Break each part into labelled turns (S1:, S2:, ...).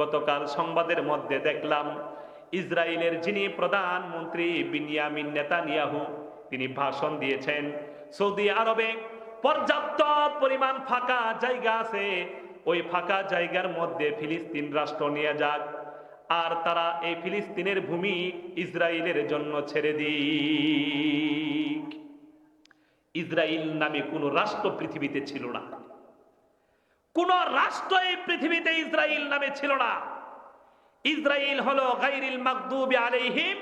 S1: গতকাল সংবাদের মধ্যে দেখলাম ইসরায়েলের যিনি প্রধানমন্ত্রী বিনিয়ামিন নেতানিয়াহু তিনি ভাষণ দিয়েছেন সৌদি আরবে পর্যাপ্ত পরিমাণ ফাঁকা জায়গা আছে ওই ফাঁকা জায়গার মধ্যে ফিলিস্তিন রাষ্ট্র নিয়ে যাক আর তারা এই ফিলিস্তিনের ভূমি ইসরায়েলের জন্য ছেড়ে দিক ইসরায়েল নামে কোনো রাষ্ট্র পৃথিবীতে ছিল না কোন রাষ্ট্র এই পৃথিবীতে ইসরায়েল নামে ছিল না ইসরায়েল হলো গাইরিল মাকদুব আলাইহিম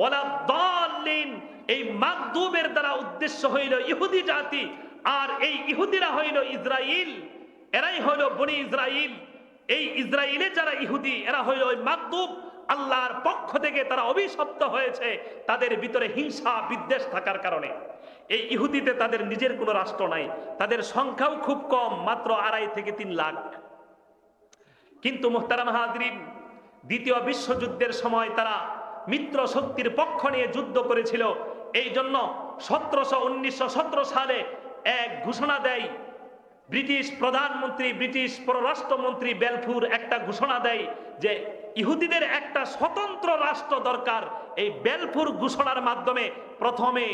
S1: ওয়ালা দাল্লিন এই মাকদুবের দ্বারা উদ্দেশ্য হইল ইহুদি জাতি আর এই ইহুদিরা হইল ইসরায়েল এরাই হইল বনি ইসরায়েল এই ইসরায়েলে যারা ইহুদি এরা হইল ওই মাকদুব আল্লাহর পক্ষ থেকে তারা অভিশপ্ত হয়েছে তাদের ভিতরে হিংসা বিদ্বেষ থাকার কারণে এই ইহুদিতে তাদের নিজের কোনো রাষ্ট্র নাই তাদের সংখ্যাও খুব কম মাত্র আড়াই থেকে তিন লাখ কিন্তু মোহতারা হাজরিন দ্বিতীয় বিশ্বযুদ্ধের সময় তারা মিত্র শক্তির পক্ষ নিয়ে যুদ্ধ করেছিল এই জন্য সতেরোশো উনিশশো সালে এক ঘোষণা দেয় ব্রিটিশ প্রধানমন্ত্রী ব্রিটিশ পররাষ্ট্রমন্ত্রী বেলফুর একটা ঘোষণা দেয় যে ইহুদিদের একটা স্বতন্ত্র রাষ্ট্র দরকার এই বেলফুর ঘোষণার মাধ্যমে প্রথমে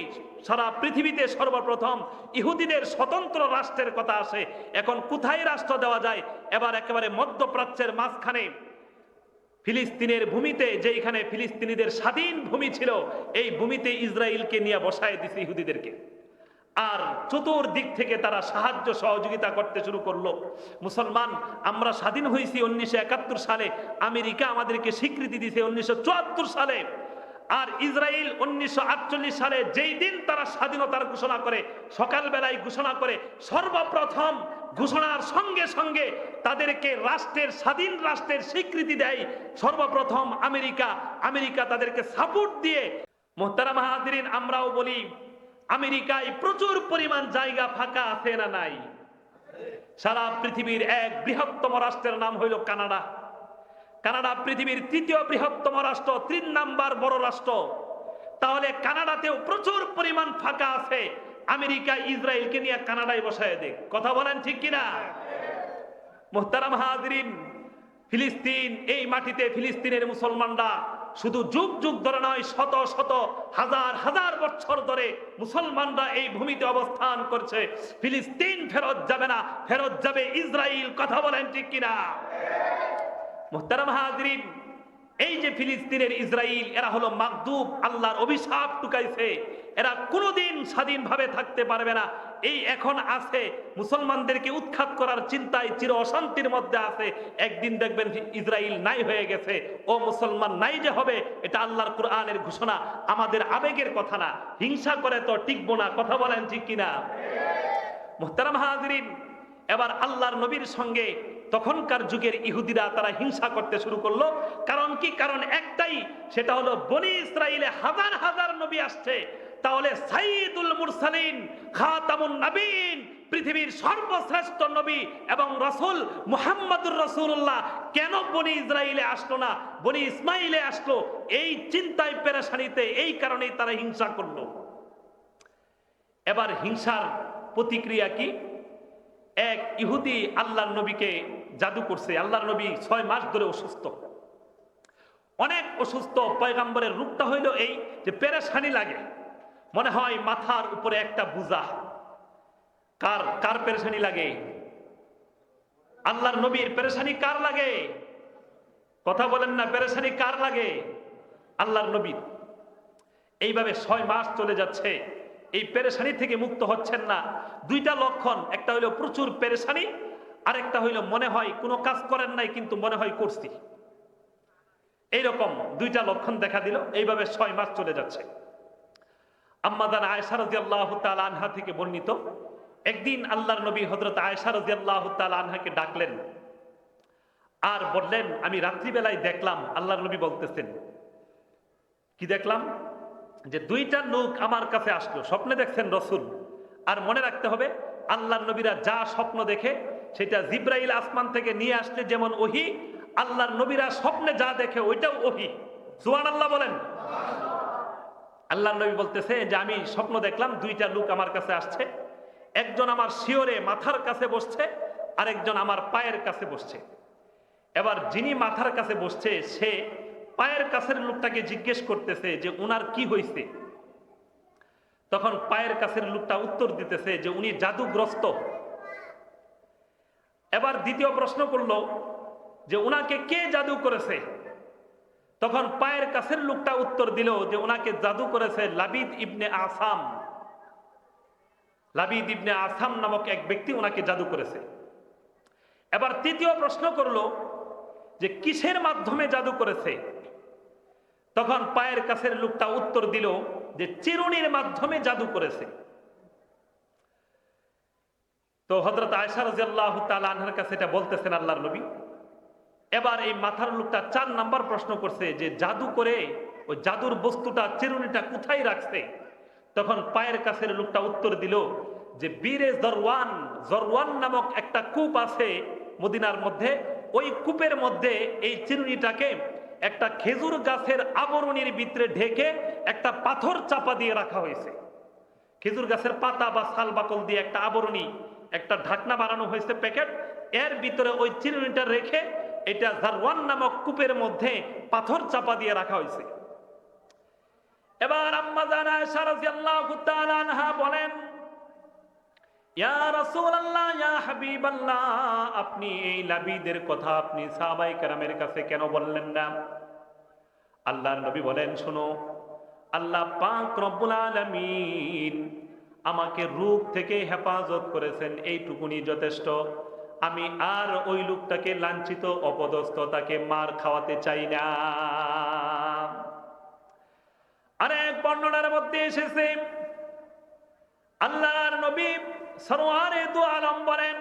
S1: সারা পৃথিবীতে সর্বপ্রথম ইহুদিদের স্বতন্ত্র রাষ্ট্রের কথা আসে এখন কোথায় রাষ্ট্র দেওয়া যায় এবার একেবারে মধ্যপ্রাচ্যের মাঝখানে ফিলিস্তিনের ভূমিতে যেইখানে ফিলিস্তিনিদের স্বাধীন ভূমি ছিল এই ভূমিতে ইসরায়েলকে নিয়ে বসায় দিছে ইহুদিদেরকে আর চতুর্দিক থেকে তারা সাহায্য সহযোগিতা করতে শুরু করলো মুসলমান আমরা স্বাধীন হয়েছি উনিশশো সালে আমেরিকা আমাদেরকে স্বীকৃতি দিয়েছে উনিশশো সালে আর ইসরায়েল উনিশশো সালে যেই দিন তারা স্বাধীনতার ঘোষণা করে সকালবেলায় ঘোষণা করে সর্বপ্রথম ঘোষণার সঙ্গে সঙ্গে তাদেরকে রাষ্ট্রের স্বাধীন রাষ্ট্রের স্বীকৃতি দেয় সর্বপ্রথম আমেরিকা আমেরিকা তাদেরকে সাপোর্ট দিয়ে মোহতারা মাহাদিন আমরাও বলি আমেরিকায় প্রচুর পরিমাণ জায়গা ফাঁকা আছে না নাই সারা পৃথিবীর এক বৃহত্তম রাষ্ট্রের নাম হইল কানাডা কানাডা পৃথিবীর তৃতীয় বৃহত্তম রাষ্ট্র তিন নাম্বার বড় রাষ্ট্র তাহলে কানাডাতেও প্রচুর পরিমাণ ফাঁকা আছে আমেরিকা ইসরায়েলকে নিয়ে কানাডায় বসায় দেখ কথা বলেন ঠিক কিনা মোহতারাম হাজরিন ফিলিস্তিন এই মাটিতে ফিলিস্তিনের মুসলমানরা শুধু যুগ যুগ ধরে নয় শত শত হাজার হাজার বছর ধরে মুসলমানরা এই ভূমিতে অবস্থান করছে ফিলিস্তিন ফেরত যাবে না ফেরত যাবে ইসরায়েল কথা বলেন ঠিক কিনা মোহতারাম হাজরিন এই যে ফিলিস্তিনের ইসরায়েল এরা হলো মাকদুব আল্লাহর অভিশাপ টুকাইছে এরা কোনোদিন স্বাধীনভাবে থাকতে পারবে না এই এখন আছে মুসলমানদেরকে উৎখাত করার চিন্তায় চির অশান্তির মধ্যে আছে একদিন দেখবেন ইসরায়েল নাই হয়ে গেছে ও মুসলমান নাই যে হবে এটা আল্লাহর কুরআনের ঘোষণা আমাদের আবেগের কথা না হিংসা করে তো টিকবো না কথা বলেন ঠিক কিনা মোহতারাম হাজরিন এবার আল্লাহর নবীর সঙ্গে তখনকার যুগের ইহুদিরা তারা হিংসা করতে শুরু করলো কারণ কি কারণ একটাই সেটা হলো বনি ইসরাইলে হাজার হাজার নবী আসছে তাহলে সাইদুল মুরসালিন খাতামুন নবীন পৃথিবীর সর্বশ্রেষ্ঠ নবী এবং রসুল মুহাম্মদুর রসুল্লাহ কেন বনি ইসরায়েলে আসলো না বনি ইসমাইলে আসলো এই চিন্তায় পেরেশানিতে এই কারণেই তারা হিংসা করলো এবার হিংসার প্রতিক্রিয়া কি এক ইহুদি আল্লাহ নবীকে জাদু করছে আল্লাহর নবী ছয় মাস ধরে অসুস্থ অনেক অসুস্থ পয়গাম্বরের রূপটা হইল এই যে পেরেশানি লাগে মনে হয় মাথার উপরে একটা বুজা কার কার পেরেশানি লাগে আল্লাহর নবীর পেরেশানি কার লাগে কথা বলেন না পেরেশানি কার লাগে আল্লাহর নবীর এইভাবে ছয় মাস চলে যাচ্ছে এই পেরেশানি থেকে মুক্ত হচ্ছেন না দুইটা লক্ষণ একটা হইল প্রচুর পেরেশানি আরেকটা হইল মনে হয় কোনো কাজ করেন নাই কিন্তু মনে হয় করছি এইরকম দুইটা লক্ষণ দেখা দিল এইভাবে ছয় মাস চলে যাচ্ছে আম্মাদান আয়সারজি আল্লাহ আনহা থেকে বর্ণিত একদিন আল্লাহর নবী হজরত আয়সারজি আল্লাহ আনহাকে ডাকলেন আর বললেন আমি রাত্রিবেলায় দেখলাম আল্লাহর নবী বলতেছেন কি দেখলাম যে দুইটা লোক আমার কাছে আসলো স্বপ্নে দেখছেন রসুল আর মনে রাখতে হবে আল্লাহ নবীরা যা স্বপ্ন দেখে সেটা জিব্রাইল আসমান থেকে নিয়ে আসছে যেমন ওহি আল্লাহর নবীরা স্বপ্নে যা দেখে ওইটাও ওহি সুহান আল্লাহ বলেন আল্লাহ নবী বলতেছে যে আমি স্বপ্ন দেখলাম দুইটা লোক আমার কাছে আসছে একজন আমার শিওরে মাথার কাছে বসছে আর একজন আমার পায়ের কাছে বসছে এবার যিনি মাথার কাছে বসছে সে পায়ের কাছের লোকটাকে জিজ্ঞেস করতেছে যে উনার কি হয়েছে তখন পায়ের কাছের লোকটা উত্তর দিতেছে যে উনি জাদুগ্রস্ত এবার দ্বিতীয় প্রশ্ন করল যে ওনাকে কে জাদু করেছে তখন পায়ের কাছের লোকটা উত্তর দিল যে ওনাকে জাদু করেছে লাবিদ ইবনে আসাম লাবিদ ইবনে আসাম নামক এক ব্যক্তি ওনাকে জাদু করেছে এবার তৃতীয় প্রশ্ন করল যে কিসের মাধ্যমে জাদু করেছে তখন পায়ের কাছের লোকটা উত্তর দিল যে চিরুনির মাধ্যমে জাদু করেছে তো হজরত আয়সা রাজিয়াল্লাহ কাছে এটা বলতেছেন আল্লাহর নবী এবার এই মাথার লোকটা চার নাম্বার প্রশ্ন করছে যে জাদু করে ওই জাদুর বস্তুটা চিরুনিটা কোথায় রাখছে তখন পায়ের কাছের লোকটা উত্তর দিল যে বীরে জরওয়ান জরওয়ান নামক একটা কূপ আছে মদিনার মধ্যে ওই কূপের মধ্যে এই চিরুনিটাকে একটা খেজুর গাছের আবরণীর ভিতরে ঢেকে একটা পাথর চাপা দিয়ে রাখা হয়েছে খেজুর গাছের পাতা বা সাল বাকল দিয়ে একটা আবরণী একটা ঢাকনা বানানো হয়েছে প্যাকেট এর ভিতরে ওই চিরুনিটা রেখে এটা জারওয়ান নামক কূপের মধ্যে পাথর চাপা দিয়ে রাখা হয়েছে এবার আম্মা জানা সারাজি আল্লাহ বলেন আপনি এই লাবিদের কথা আপনি সাবাই কারামের কাছে কেন বললেন না আল্লাহ নবী বলেন শোনো আল্লাহ আমাকে রূপ থেকে হেফাজত করেছেন এইটুকুনি যথেষ্ট আমি আর ওই লোকটাকে লাঞ্ছিত অপদস্থ তাকে মার খাওয়াতে চাই না আরেক বর্ণনার মধ্যে এসেছে আল্লাহর নবী সরোয়ারে দু আলম বলেন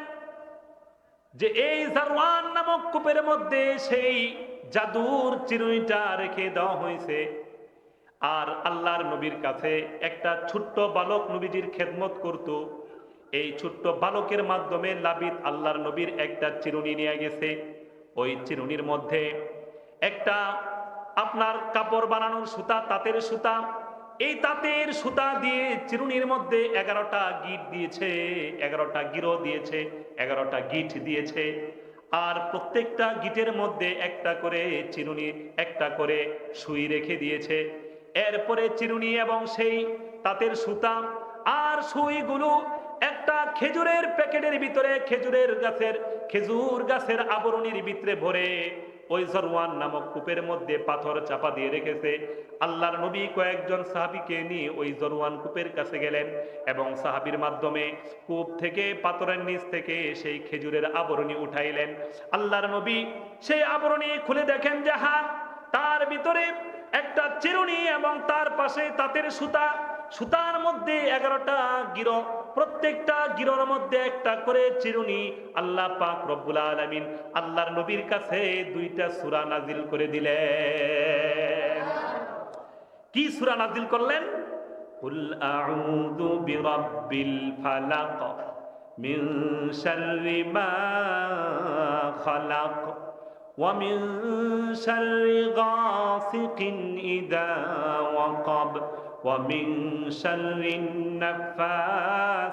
S1: যে এই সারওয়ান নামক কূপের মধ্যে সেই জাদুর চিরুনিটা রেখে দেওয়া হয়েছে আর আল্লাহর নবীর কাছে একটা ছোট্ট বালক নবীজির খেদমত করত এই ছোট্ট বালকের মাধ্যমে লাবিদ আল্লাহর নবীর একটা চিরুনি নিয়ে গেছে ওই চিরুনির মধ্যে একটা আপনার কাপড় বানানোর সুতা তাঁতের সুতা এই তাঁতের সুতা দিয়ে চিরুনির মধ্যে এগারোটা গিট দিয়েছে এগারোটা গিরো দিয়েছে এগারোটা গিট দিয়েছে আর প্রত্যেকটা গিটের মধ্যে একটা করে চিরুনি একটা করে সুই রেখে দিয়েছে এরপরে চিরুনি এবং সেই তাঁতের সুতা আর সুইগুলো একটা খেজুরের প্যাকেটের ভিতরে খেজুরের গাছের খেজুর গাছের আবরণীর ভিতরে ভরে ওই সরওয়ান নামক কূপের মধ্যে পাথর চাপা দিয়ে রেখেছে আল্লাহর নবী কয়েকজন সাহাবিকে নিয়ে ওই জরওয়ান কূপের কাছে গেলেন এবং সাহাবির মাধ্যমে কূপ থেকে পাথরের নিচ থেকে সেই খেজুরের আবরণী উঠাইলেন আল্লাহর নবী সেই আবরণী খুলে দেখেন যে তার ভিতরে একটা চিরুনি এবং তার পাশে তাঁতের সুতা সুতার মধ্যে এগারোটা গিরক প্রত্যেকটা গিরোর মধ্যে একটা করে চিরুনি আল্লাহ পাক রব্বুল আলমিন আল্লাহর নবীর কাছে দুইটা সুরা নাজিল করে দিলে কি সুরা নাজিল করলেন ইদা أعوذ برب الفلق من شر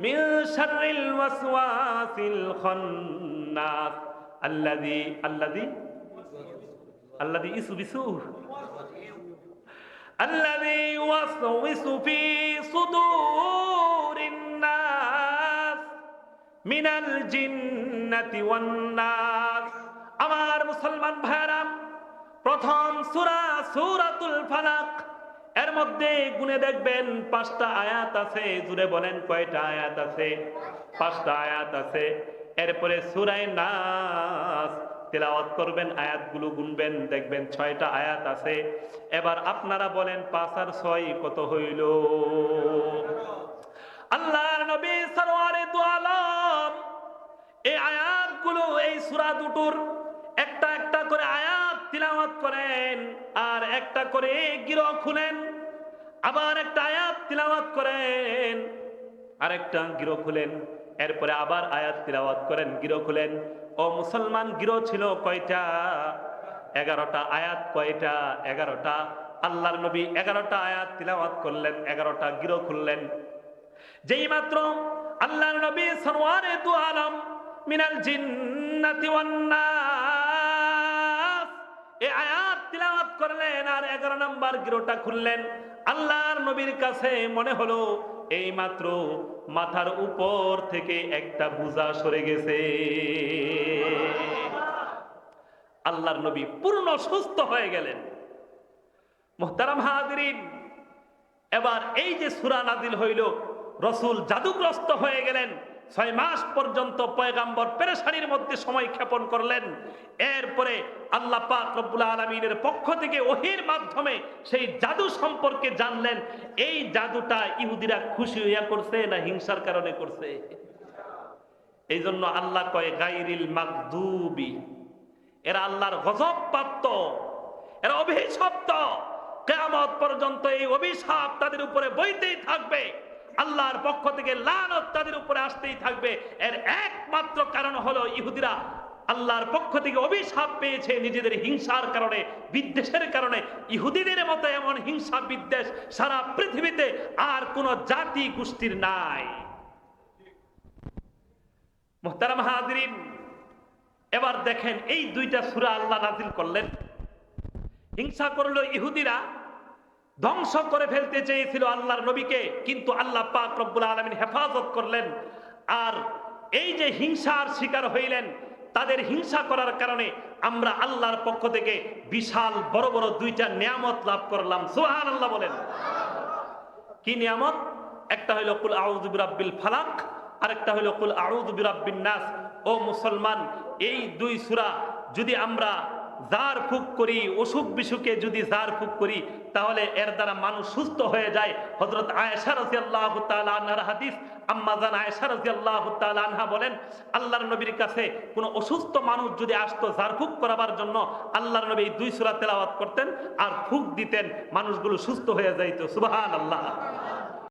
S1: من شر الوسواس الخناس الذي الذي الذي يسوسه الذي يوسوس في صدور الناس من الجنة والناس মধ্যে গুনে দেখবেন পাঁচটা আয়াত আছে জুড়ে বলেন কয়টা আয়াত আছে পাঁচটা আয়াত আছে এরপরে সুরাই নাস তেলাওয়াত করবেন আয়াতগুলো গুনবেন দেখবেন ছয়টা আয়াত আছে এবার আপনারা বলেন পাঁচ আর ছয় কত হইল আল্লাহ নবী সরওয়ারে দু আলম এই আয়াতগুলো এই সূরা দুটোর একটা একটা করে আয়াত তিলাওয়াত করেন আর একটা করে গিরো খুলেন আবার একটা আয়াত তিলাওয়াত করেন আরেকটা গিরো খুলেন এরপরে আবার আয়াত তিলাওয়াত করেন গিরো খুলেন ও মুসলমান গিরো ছিল কয়টা এগারোটা আয়াত কয়টা এগারোটা আল্লাহর নবী এগারোটা আয়াত তিলাওয়াত করলেন এগারোটা গিরো খুললেন যেই মাত্র আল্লাহ নবী সরওয়ারে তু আলম মিনাল জিন্নাতি ওয়ান এ আয়াত তিলাওয়াত করলেন আর এগারো নাম্বার গিরোটা খুললেন আল্লাহর নবীর কাছে মনে হলো এই মাত্র মাথার উপর থেকে একটা বুজা সরে গেছে আল্লাহর নবী পূর্ণ সুস্থ হয়ে গেলেন মোহতারাম হাদিন এবার এই যে সুরা নাজিল হইল রসুল জাদুগ্রস্ত হয়ে গেলেন ছয় মাস পর্যন্ত পয়গাম্বর পেরেশানির মধ্যে সময় ক্ষেপণ করলেন এরপরে আল্লাহ পাক রব্বুল আলমিনের পক্ষ থেকে ওহির মাধ্যমে সেই জাদু সম্পর্কে জানলেন এই জাদুটা ইহুদিরা খুশি হইয়া করছে না হিংসার কারণে করছে এই জন্য আল্লাহ কয় গাইরিল মাকদুবি এরা আল্লাহর গজব প্রাপ্ত এরা অভিশপ্ত কেয়ামত পর্যন্ত এই অভিশাপ তাদের উপরে বইতেই থাকবে আল্লাহর পক্ষ থেকে লানত তাদের উপরে আসতেই থাকবে এর একমাত্র কারণ হলো ইহুদিরা আল্লাহর পক্ষ থেকে অভিশাপ পেয়েছে নিজেদের হিংসার কারণে বিদ্বেষের কারণে ইহুদিদের মতো এমন হিংসা বিদ্বেষ সারা পৃথিবীতে আর কোন জাতি গোষ্ঠীর নাই এবার দেখেন এই দুইটা সুরা আল্লাহ নাজিল করলেন হিংসা করলো ইহুদিরা ধ্বংস করে ফেলতে চেয়েছিল আল্লাহর নবীকে কিন্তু আল্লাহ পাক রব্বুল আলমিন হেফাজত করলেন আর এই যে হিংসার শিকার হইলেন তাদের হিংসা করার কারণে আমরা আল্লাহর পক্ষ থেকে বিশাল বড় বড় দুইটা নিয়ামত লাভ করলাম সোহান আল্লাহ বলেন কি নিয়ামত একটা হইল কুল আউদ ফালাক আর একটা হইল কুল আউদ নাস ও মুসলমান এই দুই সুরা যদি আমরা জার ফুক করি অসুখ বিসুখে যদি জার ফুক করি তাহলে এর দ্বারা মানুষ সুস্থ হয়ে যায় হজরত আয়েশা রাজি আল্লাহ তালার হাদিস আম্মাজান আয়েশা রাজি আল্লাহ তালহা বলেন আল্লাহর নবীর কাছে কোনো অসুস্থ মানুষ যদি আসতো জার ফুক করাবার জন্য আল্লাহর নবী দুই সুরা তেলাওয়াত করতেন আর ফুক দিতেন মানুষগুলো সুস্থ হয়ে যাইত সুবাহান আল্লাহ